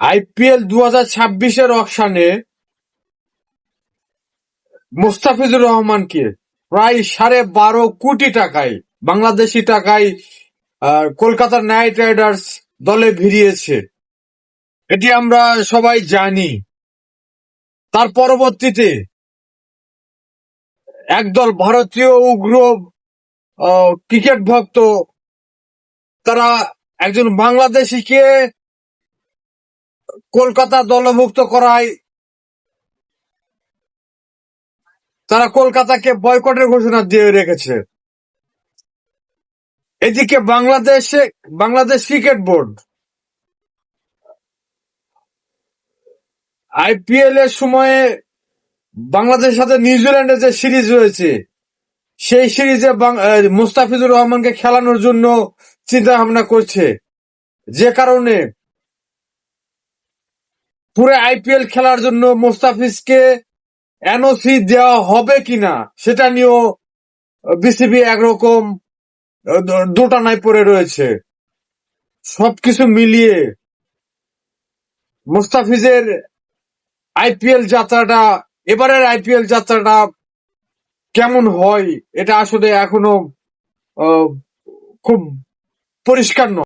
IPL দু হাজার ছাব্বিশের অকশানে মোস্তাফিজুর রহমানকে প্রায় সাড়ে বারো কোটি টাকায়, বাংলাদেশি টাকায় কলকাতা নাইট রাইডার্স দলে ভিড়িয়েছে। এটি আমরা সবাই জানি। তার পরবর্তীতে একদল ভারতীয় উগ্র ক্রিকেট ভক্ত, তারা একজন বাংলাদেশিকে কলকাতা দলভুক্ত করায়। তারা কলকাতাকে বয়কটের ঘোষণা দিয়ে রেখেছে। এদিকে বাংলাদেশে, বাংলাদেশ ক্রিকেট বোর্ড। আইপিএল এর সময়ে বাংলাদেশের সাথে নিউজিল্যান্ডের যে সিরিজ রয়েছে, সেই সিরিজে মুস্তাফিজুর রহমানকে খেলানোর জন্য চিন্তা ভাবনা করছে। যে কারণে পুরো আইপিএল খেলার জন্য মুস্তাফিজকে এনওসি দেওয়া হবে কিনা সেটা নিয়েও বিসিবি একরকম দোটানায় পড়ে রয়েছে। সবকিছু মিলিয়ে মুস্তাফিজের আইপিএল যাত্রাটা, এবারের আইপিএল যাত্রাটা কেমন হয়, এটা আসলে এখনও খুব পরিষ্কার নয়।